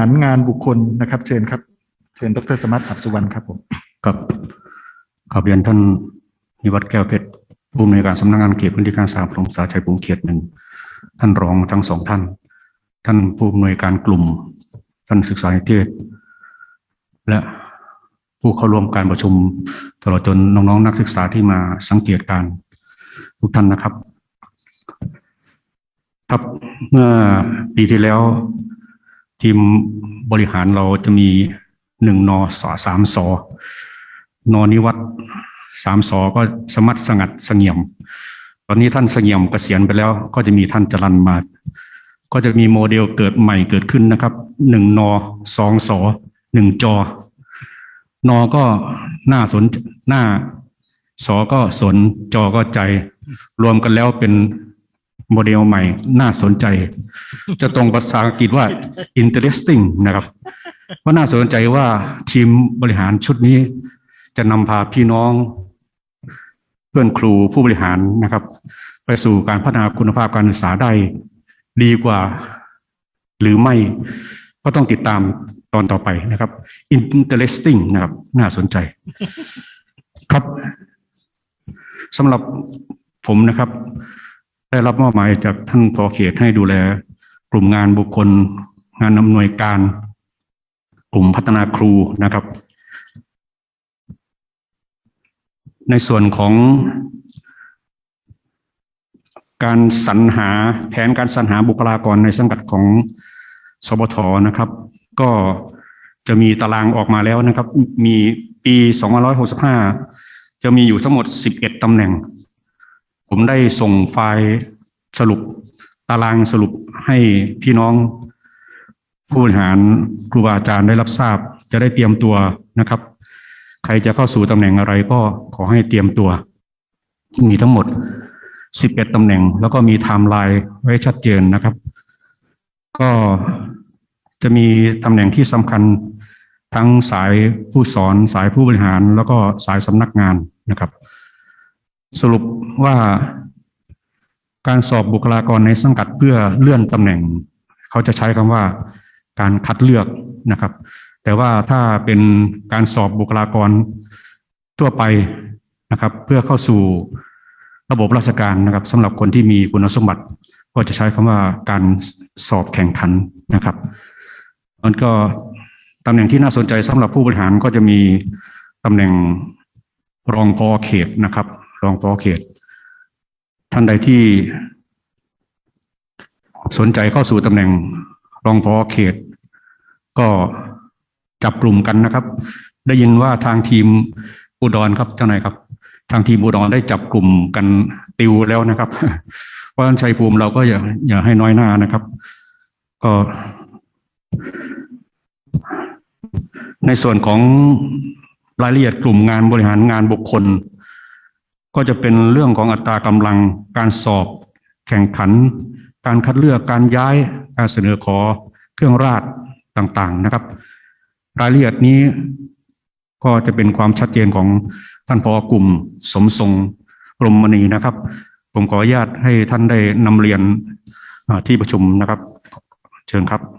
ารงานบุคคลนะครับ เชิญครับ เชิญดรสมัติอับสุวรรณครับผมกับขับเรียนท่านนิวัฒน์แก้วเพชรผู้อำนวยการสำนักงานเขตพื้นที่การศึกษาพรหมสาชัยภูมิเขตหนึ่งท่านรองทั้งสองท่าน ท่านผู้อำนวยการกลุ่ม ท่านศึกษาเทศ และผู้เข้าร่วมการประชุมตลอดจนน้องๆนักศึกษาที่มาสังเกตการทุกท่านนะครับ ครับเมื่อปีที่แล้ว ทีมบริหารเราจะมีหนึ่งนอสอสามสอนอนิวัตรสามสอก็สมัดสงัดสงี่ยม ตอนนี้ท่านสงี่ยมเกษียณไปแล้ว ก็จะมีท่านจรันมา ก็จะมีโมเดลเกิดใหม่เกิดขึ้นนะครับหนึ่งนอสองสอหนึ่งจอนอก็หน่าสนหน้าสอก็สนจอก็ใจ รวมกันแล้วเป็น โมเดลใหม่น่าสนใจ จะตรงภาษาอังกฤษว่า interesting นะครับว่าน่าสนใจว่าทีมบริหารชุดนี้ จะนำพาพี่น้อง เพื่อนครูผู้บริหารนะครับ ไปสู่การพัฒนาคุณภาพการศึกษาได้ดีกว่า หรือไม่ก็ต้องติดตามตอนต่อไปนะครับ interesting นะครับ น่าสนใจ ครับสำหรับผมนะครับ ได้รับมอบหมายจากท่านพอเขตให้ดูแล กลุ่มงานบุคคล งานอำนวยการ กลุ่มพัฒนาครูนะครับ ในส่วนของ การสรรหาแผนการสรรหาบุคลากรในสังกัดของสบทนะครับ ก็จะมีตารางออกมาแล้วนะครับ มีปี 2565 จะมีอยู่ทั้งหมด 11ตำแหน่ง ผมได้ส่งไฟล์สรุปตารางสรุปให้พี่น้องผู้บริหารครูบาอาจารย์ได้รับทราบ จะได้เตรียมตัวนะครับ ใครจะเข้าสู่ตำแหน่งอะไรก็ขอให้เตรียมตัว มีทั้งหมด 11ตำแหน่ง แล้วก็มีไทม์ไลน์ไว้ชัดเจนนะครับ ก็จะมีตำแหน่งที่สำคัญทั้งสายผู้สอนสายผู้บริหาร แล้วก็สายสำนักงานนะครับ สรุปว่าการสอบบุคลากรในสังกัดเพื่อเลื่อนตำแหน่ง เขาจะใช้คำว่าการคัดเลือกนะครับ แต่ว่าถ้าเป็นการสอบบุคลากรทั่วไปนะครับ เพื่อเข้าสู่ระบบราชการนะครับสำหรับคนที่มีคุณสมบัติ ก็จะใช้คำว่าการสอบแข่งขันนะครับมันก็ตำแหน่งที่น่าสนใจสำหรับผู้บริหารก็จะมีตำแหน่งรองพอเขตนะครับ รองพอเขต ท่านใดที่ สนใจเข้าสู่ตำแหน่งรองพอเขต ก็จับกลุ่มกันนะครับ ได้ยินว่าทางทีมอุดรครับเจ้านายครับ ทางทีมอุดรได้จับกลุ่มกันติวแล้วนะครับ เพราะฉะนั้นชัยภูมิเราก็อย่าอย่าให้น้อยหน้านะครับ ก็ในส่วนของรายละเอียดกลุ่มงานบริหารงานบุคคล ก็จะเป็นเรื่องของอัตรากำลังการสอบแข่งขัน การคัดเลือกการย้ายการเสนอขอเครื่องราชต่างๆนะครับ รายละเอียดนี้ก็จะเป็นความชัดเจนของท่านพอกลุ่มสมทรงพรมมณีนะครับ ผมขออนุญาตให้ท่านได้นำเรียนที่ประชุมนะครับ เชิญครับ